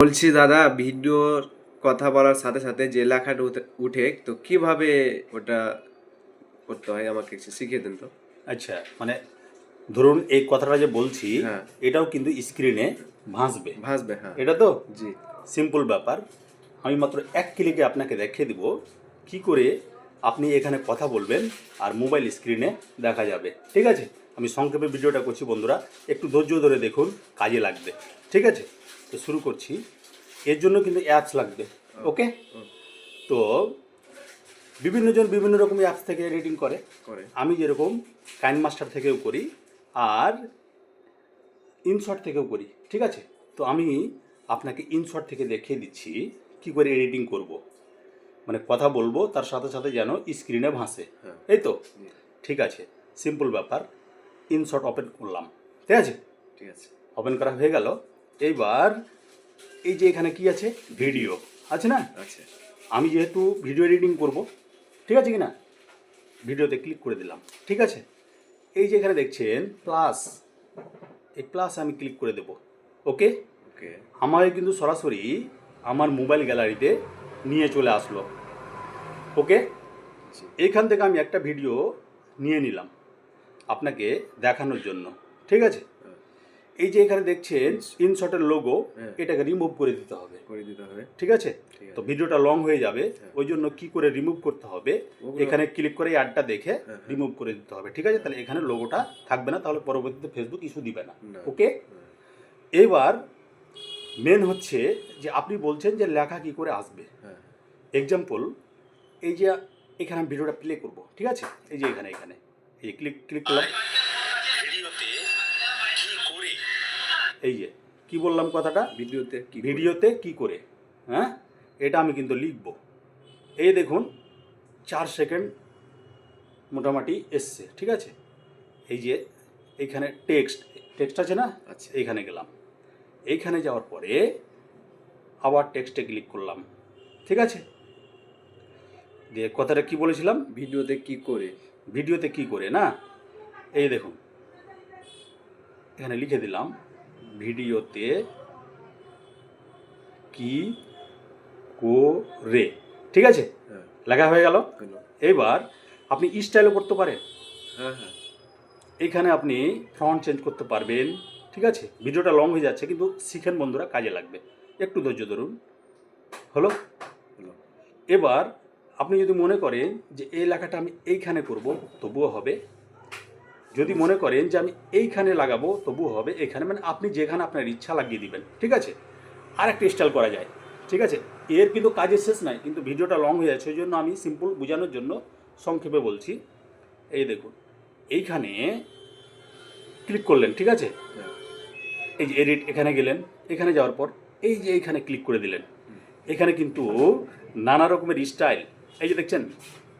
বলছি দাদা ভিডিওর কথা বলার সাথে সাথে যে লেখাটা উঠে- তো কীভাবে ওটা করতে হয়? আমাকে একটু শিখিয়ে দিন তো। আচ্ছা মানে ধরুন এই কথাটা যে বলছি হ্যাঁ। এটাও কিন্তু স্ক্রিনে ভাসবে। ভাসবে হ্যাঁ। এটা তো? জি। সিম্পল ব্যাপার। আমি মাত্র এক ক্লিকে আপনাকে দেখিয়ে দিব কি করে আপনি এখানে কথা বলবেন আর মোবাইল স্ক্রিনে দেখা যাবে। ঠিক আছে? আমি সংক্ষেপে ভিডিওটা করছি বন্ধুরা। একটু ধৈর্য ধরে দেখুন কাজে লাগবে। ঠিক আছে? তো শুরু করছি। এর জন্য কিন্তু অ্যাপস লাগবে ওকে তো বিভিন্ন জন বিভিন্ন রকম অ্যাপস থেকে এডিটিং করে। আমি যেরকম কাইন মাস্টার থেকেও করি আর ইনশট থেকেও করি ঠিক আছে? তো আমি আপনাকে ইনশট থেকে দেখিয়ে দিচ্ছি কি করে এডিটিং করব। মানে কথা বলব তার সাথে সাথে যেন স্ক্রিনে ভাসে। হ্যাঁ। এই তো? ঠিক আছে। সিম্পল ব্যাপার। ইনশট ওপেন করলাম। ঠিক আছে? ঠিক আছে। ওপেন করা হয়ে গেল। এইবার এই যে এখানে কি আছে? ভিডিও। আছে না? আচ্ছা আমি যেহেতু ভিডিও এডিটিং করব ঠিক আছে কি না? ভিডিওতে ক্লিক করে দিলাম ঠিক আছে? এই যে এখানে দেখছেন প্লাস এই প্লাস আমি ক্লিক করে দেব ওকে? ওকে। আমার কিন্তু সরাসরি আমার মোবাইল গ্যালারিতে নিয়ে চলে আসলো ওকে? এইখান থেকে আমি একটা ভিডিও নিয়ে নিলাম আপনাকে দেখানোর জন্য ঠিক আছে? এই যে এখানে দেখছেন ইনশটের লোগো হ্যাঁ। এটাকে রিমুভ করে দিতে হবে। করে দিতে হবে। ঠিক আছে? তো ভিডিওটা লং হয়ে যাবে। হ্যাঁ। ওই জন্য কি করে রিমুভ করতে হবে এখানে ক্লিক করে অ্যাডটা দেখে হ্যাঁ, হ্যাঁ। রিমুভ করে দিতে হবে। ঠিক আছে? তাহলে এখানে লোগোটা থাকবে না তাহলে পরবর্তীতে ফেসবুক ইস্যু দিবে না। ওকে এবার মেন হচ্ছে যে আপনি বলছেন যে লেখা কি করে আসবে। এক্সাম্পল এই যে এখানে আমি ভিডিওটা প্লে করব। ঠিক আছে? এই যে এখানে এখানে। এই ক্লিক ক্লিক করলাম। এই যে কি বললাম কথাটা? ভিডিওতে কি ভিডিওতে কি করে? হ্যাঁ? এটা আমি কিন্তু লিখব। এই দেখুন চার সেকেন্ড মোটামুটি এসছে ঠিক আছে? এই যে এইখানে টেক্সট টেক্সট আছে না? আচ্ছা এইখানে গেলাম। এইখানে যাওয়ার পরে আবার টেক্সটে ক্লিক করলাম ঠিক আছে? দিয়ে কথাটা কি বলেছিলাম? ভিডিওতে কি করে? ভিডিওতে কি করে না? এই দেখুন এখানে লিখে দিলাম ভিডিওতে কি করে ঠিক আছে? হ্যাঁ। লেখা হয়ে গেল। এবার আপনি স্টাইলও করতে পারেন। হ্যাঁ হ্যাঁ। এখানে আপনি ফ্রন্ট চেঞ্জ করতে পারবেন। ঠিক আছে? ভিডিওটা লং হয়ে যাচ্ছে কিন্তু শিখেন বন্ধুরা কাজে লাগবে। একটু ধৈর্য ধরুন। হলো? হলো। এবার আপনি যদি মনে করেন যে এই লেখাটা আমি এইখানে করব তবুও হবে। যদি মনে করেন যে আমি এইখানে লাগাবো, তবুও হবে এখানে। মানে আপনি যেখানে আপনার ইচ্ছা লাগিয়ে দিবেন, ঠিক আছে? আর একটা স্টাইল করা যায়, ঠিক আছে? এর কিন্তু কাজের শেষ নাই, কিন্তু ভিডিওটা লং হয়ে যাচ্ছে ওই জন্য আমি সিম্পল বোঝানোর জন্য সংক্ষেপে বলছি। এই দেখুন, এইখানে ক্লিক করলেন, ঠিক আছে? এই যে এডিট এখানে গেলেন, এখানে যাওয়ার পর এই যে এইখানে ক্লিক করে দিলেন। এখানে কিন্তু নানা রকমের স্টাইল এই যে দেখছেন,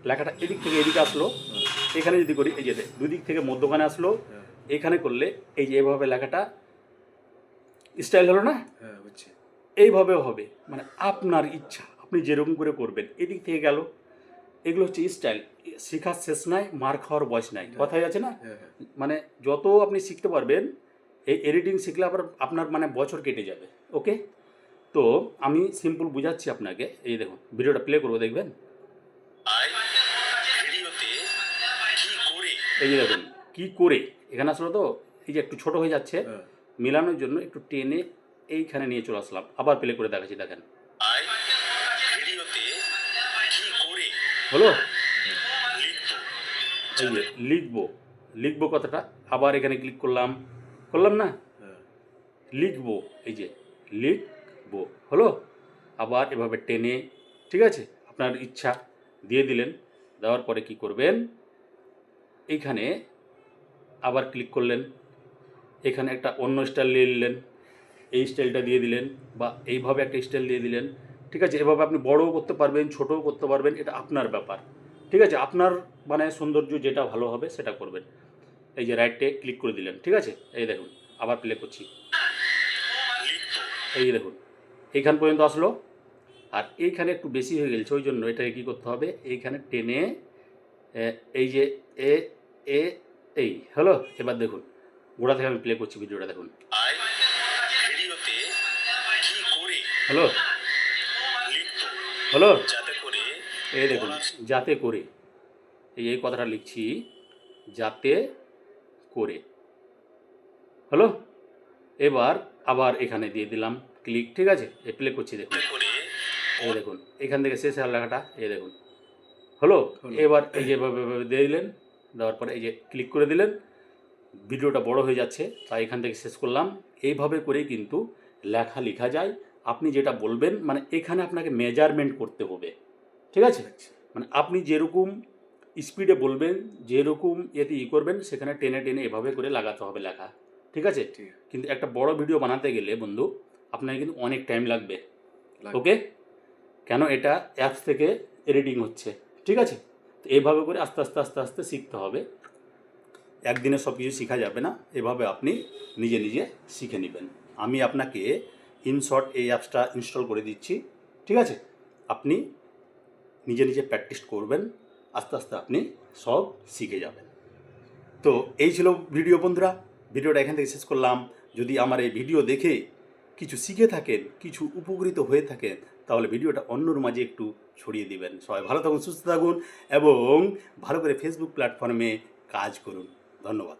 লেখাটা এদিক থেকে এদিকে আসলো। এখানে যদি করি এই যে দুদিক থেকে মধ্যখানে আসলো হ্যাঁ। এখানে করলে এই যে এভাবে লেখাটা স্টাইল হলো না? হ্যাঁ বুঝছি। এইভাবেও হবে। মানে আপনার ইচ্ছা আপনি যেরকম করে করবেন এদিক থেকে গেল। এগুলো হচ্ছে স্টাইল শেখার শেষ নাই মার খাওয়ার বয়স নাই। কথাই আছে না? হ্যাঁ হ্যাঁ। মানে যত আপনি শিখতে পারবেন এই এডিটিং শিখলে আবার আপনার মানে বছর কেটে যাবে। ওকে তো আমি সিম্পল বুঝাচ্ছি আপনাকে। এই দেখুন ভিডিওটা প্লে করব দেখবেন? এই যে দেখুন কি করে? এখানে আসলে তো এই যে একটু ছোট হয়ে যাচ্ছে হ্যাঁ। মেলানোর জন্য একটু টেনে এইখানে নিয়ে চলে আসলাম। আবার প্লে করে দেখাচ্ছি দেখেন। আই ভিডিওতে কি করে হলো? লিখব? এই যে লিখব। লিখব কথাটা আবার এখানে ক্লিক করলাম। করলাম না? হ্যাঁ। লিখব এই যে লিখব। হলো? আবার এভাবে টেনে ঠিক আছে? আপনার ইচ্ছা দিয়ে দিলেন। দেওয়ার পরে কি করবেন? এইখানে আবার ক্লিক করলেন। এখানে একটা অন্য স্টাইল নিয়ে নিলেন। এই স্টাইলটা দিয়ে দিলেন বা এইভাবে একটা স্টাইল দিয়ে দিলেন। ঠিক আছে? এভাবে আপনি বড়ও করতে পারবেন, ছোটও করতে পারবেন, এটা আপনার ব্যাপার। ঠিক আছে? আপনার মানে সৌন্দর্য যেটা ভালো হবে সেটা করবেন। এই যে রাইটে ক্লিক করে দিলেন। ঠিক আছে? এই দেখুন, আবার প্লে করছি। এই দেখুন, এইখান পর্যন্ত আসলো। আর এইখানে একটু বেশি হয়ে গেছে, ওই জন্য এটাকে কী করতে হবে? এইখানে টেনে এই যে এ এ এই হলো এবার দেখুন গোড়া থেকে আমি প্লে করছি ভিডিওটা দেখুন। যাতে করে এই দেখুন যাতে করে এই এই কথাটা লিখছি যাতে করে। হলো এবার আবার এখানে দিয়ে দিলাম ক্লিক ঠিক আছে? এ প্লে করছি দেখুন। এই দেখুন এখান থেকে শেষ লেখাটা এই দেখুন। হলো। এবার এই যে এভাবে এভাবে দিয়ে দিলেন দেওয়ার পরে এই যে ক্লিক করে দিলেন ভিডিওটা বড় হয়ে যাচ্ছে তাই এখান থেকে শেষ করলাম। এইভাবে করেই কিন্তু লেখা লেখা যায়। আপনি যেটা বলবেন মানে এখানে আপনাকে মেজারমেন্ট করতে হবে। ঠিক আছে? মানে আপনি যেরকম স্পিডে বলবেন যেরকম এতে ই করবেন সেখানে টেনে টেনে এভাবে করে লাগাতে হবে লেখা। ঠিক আছে? কিন্তু একটা বড় ভিডিও বানাতে গেলে বন্ধু আপনার কিন্তু অনেক টাইম লাগবে। লাগবে। ওকে কেন? এটা অ্যাপস থেকে এডিটিং হচ্ছে। ঠিক আছে? তো এইভাবে করে আস্তে আস্তে আস্তে আস্তে শিখতে হবে। একদিনে সব কিছু শেখা যাবে না, এভাবে আপনি নিজে নিজে শিখে নেবেন। আমি আপনাকে ইনশর্ট এই অ্যাপসটা ইনস্টল করে দিচ্ছি, ঠিক আছে? আপনি নিজে নিজে প্র্যাকটিস করবেন, আস্তে আস্তে আপনি সব শিখে যাবেন। তো এই ছিল ভিডিও বন্ধুরা। ভিডিওটা এখান থেকে শেষ করলাম। যদি আমার এই ভিডিও দেখে কিছু শিখে থাকেন, কিছু উপকৃত হয়ে থাকেন তাহলে ভিডিওটা অন্যর মাঝে একটু ছড়িয়ে দেবেন। সবাই ভালো থাকুন, সুস্থ থাকুন এবং ভালো করে ফেসবুক প্ল্যাটফর্মে কাজ করুন। ধন্যবাদ।